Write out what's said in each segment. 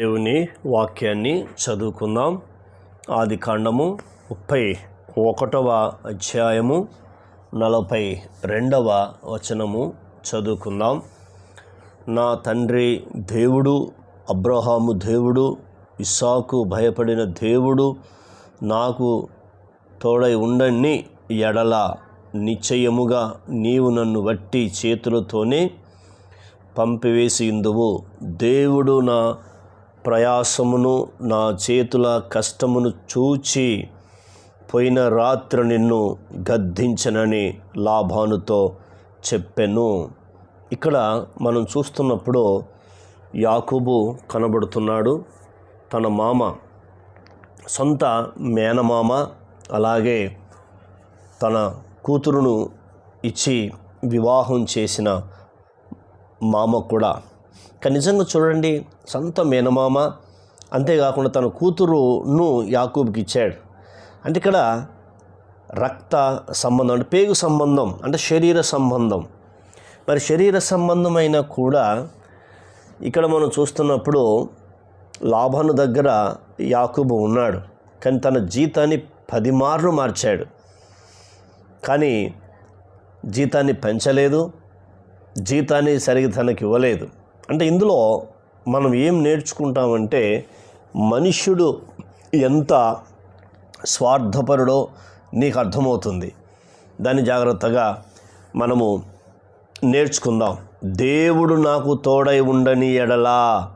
దేవుని వాక్యాన్ని చదువుకుందాం. ఆది కాండము ముప్పై ఒకటవ అధ్యాయము నలభై రెండవ వచనము చదువుకుందాం. నా తండ్రి దేవుడు అబ్రహాము దేవుడు ఇస్సాకు భయపడిన దేవుడు నాకు తోడై ఉండని ఎడల నిశ్చయముగా నీవు నన్ను వట్టి చేతులతోనే పంపివేసి ఇందువు దేవుడు నా ప్రయాసమును నా చేతుల కష్టమును చూచి పోయిన రాత్రి నిన్ను గద్దించనని లాభానుతో చెప్పెను. ఇక్కడ మనం చూస్తున్నప్పుడు యాకూబు కనబడుతున్నాడు. తన మామ సొంత మేనమామ అలాగే తన కూతురును ఇచ్చి వివాహం చేసిన మామ కూడా కానీ నిజంగా చూడండి సొంత మేనమామ అంతేకాకుండా తన కూతురును యాకూబ్కి ఇచ్చాడు. అంటే ఇక్కడ రక్త సంబంధం అంటే పేగు సంబంధం అంటే శరీర సంబంధం. మరి శరీర సంబంధమైన కూడా ఇక్కడ మనం చూస్తున్నప్పుడు లాభాను దగ్గర యాకూబు ఉన్నాడు. కానీ తన జీతాన్ని పది మార్లు మార్చాడు. కానీ జీతాన్ని పెంచలేదు జీతాన్ని సరిగ్గా తనకి ఇవ్వలేదు. అంటే ఇందులో మనం ఏం నేర్చుకుంటామంటే మనుష్యుడు ఎంత స్వార్థపరుడో నీకు అర్థమవుతుంది. దాన్ని జాగ్రత్తగా మనము నేర్చుకుందాం. దేవుడు నాకు తోడై ఉండని ఎడలా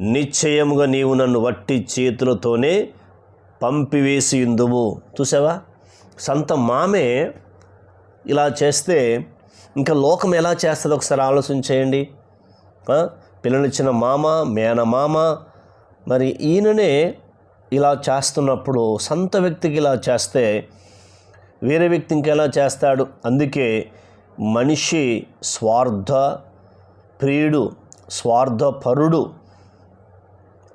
నిశ్చయముగా నీవు నన్ను వట్టి చేతులతోనే పంపివేసి ఇందువు చూసావా? సంత మామే ఇలా చేస్తే ఇంకా లోకం ఎలా చేస్తుందో? ఒకసారి ఆలోచన చేయండి. పిల్లనిచ్చిన మామ మేనమామ మరి ఈయననే ఇలా చేస్తున్నప్పుడు సొంత వ్యక్తికి ఇలా చేస్తే వేరే వ్యక్తి ఇంకెలా చేస్తాడు? అందుకే మనిషి స్వార్థ ప్రియుడు స్వార్థపరుడు.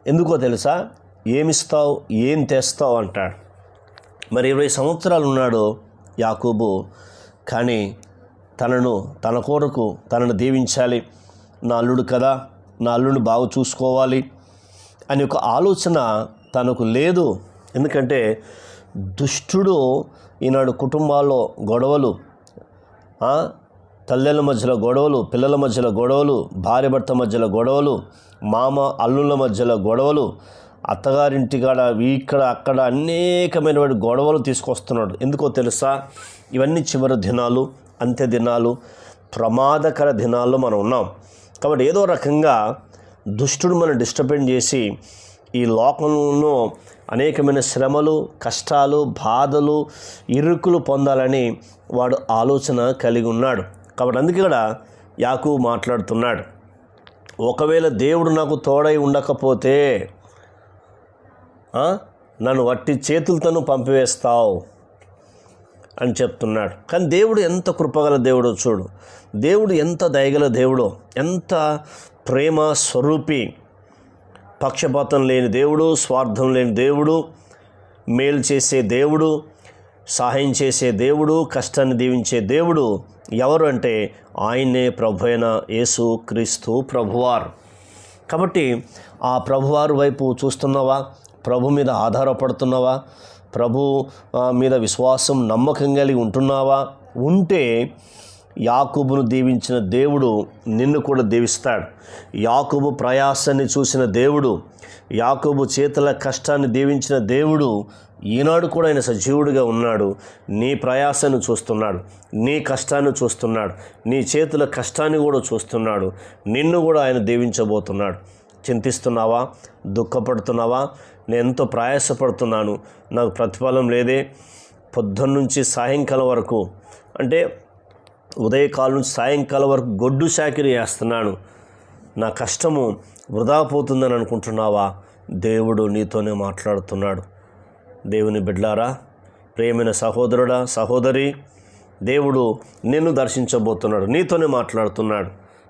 ఎందుకో తెలుసా? ఏమిస్తావు ఏం తెస్తావు అంటాడు. మరి ఇరవై సంవత్సరాలు ఉన్నాడు యాకూబు కానీ తనను తన కొరకు తనను దీవించాలి. నా అల్లుడు కదా నా అల్లుడిని బాగా చూసుకోవాలి అని ఒక ఆలోచన తనకు లేదు. ఎందుకంటే దుష్టుడు ఈనాడు కుటుంబాల్లో గొడవలు తల్లెల మధ్యలో గొడవలు పిల్లల మధ్యలో గొడవలు భార్య భర్త మధ్యలో గొడవలు మామ అల్లుల మధ్యలో గొడవలు అత్తగారింటి కాడ ఇక్కడ అక్కడ అనేకమైన గొడవలు తీసుకొస్తున్నాడు. ఎందుకో తెలుసా? ఇవన్నీ చివరి దినాలు అంత్య దినాలు ప్రమాదకర దినాల్లో మనం ఉన్నాం. కాబట్టి ఏదో రకంగా దుష్టుడు మనం డిస్టర్బెన్స్ చేసి ఈ లోకంలో అనేకమైన శ్రమలు కష్టాలు బాధలు ఇరుకులు పొందాలని వాడు ఆలోచన కలిగి ఉన్నాడు. కాబట్టి అందుకే ఇక్కడ యాకు మాట్లాడుతున్నాడు. ఒకవేళ దేవుడు నాకు తోడై ఉండకపోతే నన్ను వట్టి చేతులతోనూ పంపివేస్తావు. అని చెప్తున్నాడు. కానీ దేవుడు ఎంత కృపగల దేవుడో చూడు. దేవుడు ఎంత దయగల దేవుడో ఎంత ప్రేమ స్వరూపి పక్షపాతం లేని దేవుడు స్వార్థం లేని దేవుడు మేలు చేసే దేవుడు సహాయం చేసే దేవుడు కష్టాన్ని దీవించే దేవుడు ఎవరు అంటే ఆయనే ప్రభు అయిన యేసు క్రీస్తు ప్రభువారు. కాబట్టి ఆ ప్రభువారు వైపు చూస్తున్నావా? ప్రభు మీద ఆధారపడుతున్నావా? ప్రభు మీద విశ్వాసం నమ్మకం కలిగి ఉంటున్నావా? ఉంటే యాకూబును దీవించిన దేవుడు నిన్ను కూడా దీవిస్తాడు. యాకూబు ప్రయాసాన్ని చూసిన దేవుడు యాకూబు చేతుల కష్టాన్ని దీవించిన దేవుడు ఈనాడు కూడా ఆయన సజీవుడిగా ఉన్నాడు. నీ ప్రయాసాన్ని చూస్తున్నాడు నీ కష్టాన్ని చూస్తున్నాడు నీ చేతుల కష్టాన్ని కూడా చూస్తున్నాడు. నిన్ను కూడా ఆయన దీవించబోతున్నాడు. చింతిస్తున్నావా? దుఃఖపడుతున్నావా? నేను ఎంతో ప్రయాసపడుతున్నాను. నాకు ప్రతిఫలం లేదే. పొద్దున్న నుంచి సాయంకాలం వరకు అంటే ఉదయకాలం నుంచి సాయంకాలం వరకు గొడ్డు చాకిరి చేస్తున్నాను. నా కష్టము వృధా పోతుందని అనుకుంటున్నావా? దేవుడు నీతోనే మాట్లాడుతున్నాడు. దేవుని బిడ్లారా ప్రేమైన సహోదరుడా సహోదరి దేవుడు నిన్ను దర్శించబోతున్నాడు నీతోనే మాట్లాడుతున్నాడు.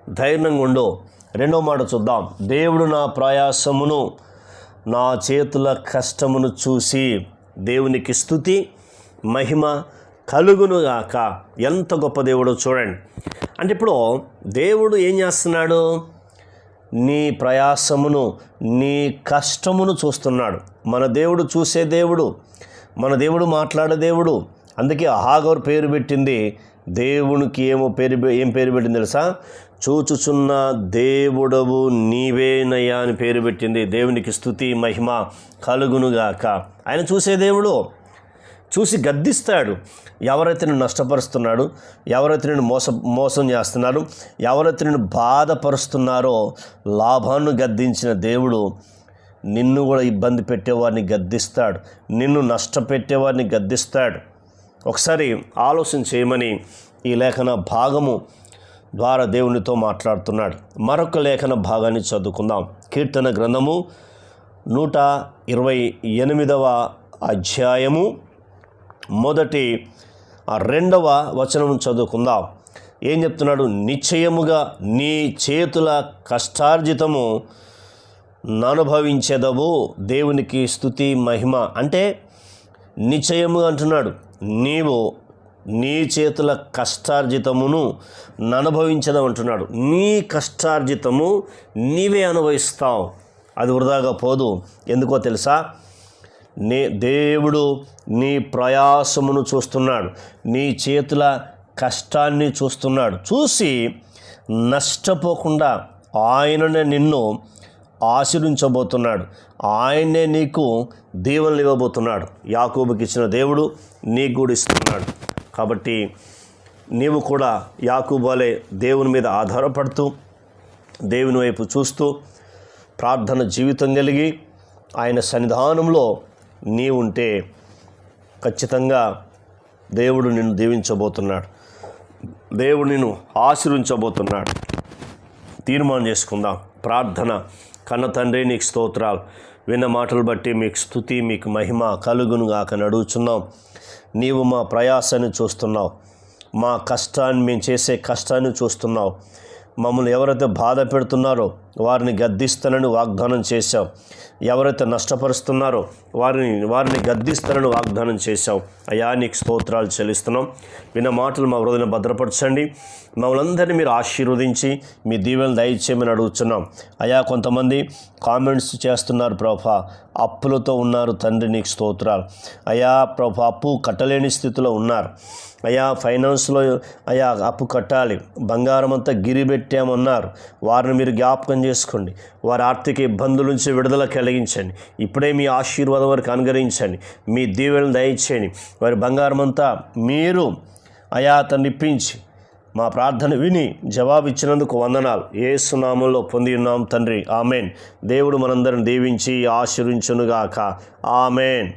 ధైర్యంగా ఉండో. రెండో మాట చూద్దాం. దేవుడు నా ప్రయాసమును నా చేతుల కష్టమును చూసి దేవునికి స్థుతి మహిమ కలుగునుగాక ఎంత గొప్ప దేవుడో చూడండి. అంటే ఇప్పుడు దేవుడు ఏం చేస్తున్నాడు? నీ ప్రయాసమును నీ కష్టమును చూస్తున్నాడు. మన దేవుడు చూసే దేవుడు మన దేవుడు మాట్లాడే దేవుడు. అందుకే హాగర్ పేరు పెట్టింది దేవునికి ఏమో పేరు పె- ఏం పేరు పెట్టింది తెలుసా? చూచుచున్న దేవుడవు నీవేనయ్యా అని పేరు పెట్టింది. దేవునికి స్థుతి మహిమ కలుగునుగాక. ఆయన చూసే దేవుడు చూసి గద్దిస్తాడు. ఎవరైతే నేను నష్టపరుస్తున్నాడు ఎవరైతే నేను మోస మోసం చేస్తున్నారు ఎవరైతే నేను బాధపరుస్తున్నారో లాభాన్ని గద్దించిన దేవుడు నిన్ను కూడా ఇబ్బంది పెట్టేవారిని గద్దిస్తాడు. నిన్ను నష్టపెట్టేవారిని గద్దిస్తాడు. ఒకసారి ఆలోచన చేయమని ఈ లేఖన భాగము ద్వారా దేవునితో మాట్లాడుతున్నాడు. మరొక లేఖన భాగాన్ని చదువుకుందాం. కీర్తన గ్రంథము నూట ఇరవై ఎనిమిదవ అధ్యాయము మొదటి రెండవ వచనం చదువుకుందాం. ఏం చెప్తున్నాడు? నిశ్చయముగా నీ చేతుల కష్టార్జితము ననుభవించేదవు. దేవునికి స్థుతి మహిమ అంటే నిశ్చయము అంటున్నాడు. నీవు నీ చేతుల కష్టార్జితమును ననుభవించడం అంటున్నాడు. నీ కష్టార్జితము నీవే అనుభవిస్తావు. అది వృధాగా పోదు. ఎందుకో తెలుసా? నీ దేవుడు నీ ప్రయాసమును చూస్తున్నాడు. నీ చేతుల కష్టాన్ని చూస్తున్నాడు. చూసి నష్టపోకుండా ఆయననే నిన్ను ఆశీర్వించబోతున్నాడు. ఆయనే నీకు దీవెనలు ఇవ్వబోతున్నాడు. యాకోబుకి ఇచ్చిన దేవుడు నీకు కూడా ఇస్తున్నాడు. కాబట్టి నీవు కూడా యాకూబాలే దేవుని మీద ఆధారపడుతూ దేవుని వైపు చూస్తూ ప్రార్థన జీవితం కలిగి ఆయన సన్నిధానంలో నీ ఉంటే ఖచ్చితంగా దేవుడు నిన్ను దీవించబోతున్నాడు. దేవుడు నిన్ను ఆశీర్వించబోతున్నాడు. తీర్మానం చేసుకుందాం. ప్రార్థన. కన్న తండ్రి నీకు స్తోత్రాలు. విన్న మాటలు బట్టి మీకు స్థుతి మీకు మహిమ కలుగును గాక నడుచున్నాం నీవు మా ప్రయాసాన్ని చూస్తున్నావు. మా కష్టాన్ని మేము చేసే కష్టాన్ని చూస్తున్నావు. మమ్మల్ని ఎవరైతే బాధ పెడుతున్నారో వారిని గద్దిస్తానని వాగ్దానం చేశాం. ఎవరైతే నష్టపరుస్తున్నారో వారిని వారిని గద్దిస్తానని వాగ్దానం చేశాం. అయా నీకు స్తోత్రాలు చెల్లిస్తున్నాం. విన్న మాటలు మా హృదయం భద్రపరచండి. మమ్మల్ని అందరినీ మీరు ఆశీర్వదించి మీ దీవెనలు దయచేయమని అడుగుతున్నాం అయా కొంతమంది కామెంట్స్ చేస్తున్నారు ప్రభా. అప్పులతో ఉన్నారు తండ్రి నీకు స్తోత్రాలు. అయా ప్రభా అప్పు కట్టలేని స్థితిలో ఉన్నారు. అయా ఫైనాన్స్లో అయా అప్పు కట్టాలి. బంగారం అంతా గిరిబెట్టి పెట్టామన్నారు వారిని మీరు జ్ఞాపకం చేసుకోండి. వారి ఆర్థిక ఇబ్బందుల నుంచి విడుదల కలిగించండి. ఇప్పుడే మీ ఆశీర్వాదం వారికి అనుగ్రహించండి. మీ దీవెలను దయచేయండి. వారి బంగారం అంతా మీరు అయా అతన్ని ఇప్పించి మా ప్రార్థన విని జవాబు ఇచ్చినందుకు వందనాలు. ఏ సునామంలో పొంది ఉన్నాం తండ్రి. ఆమెన్. దేవుడు మనందరం దీవించి ఆశీర్వించునుగాక. ఆమెన్.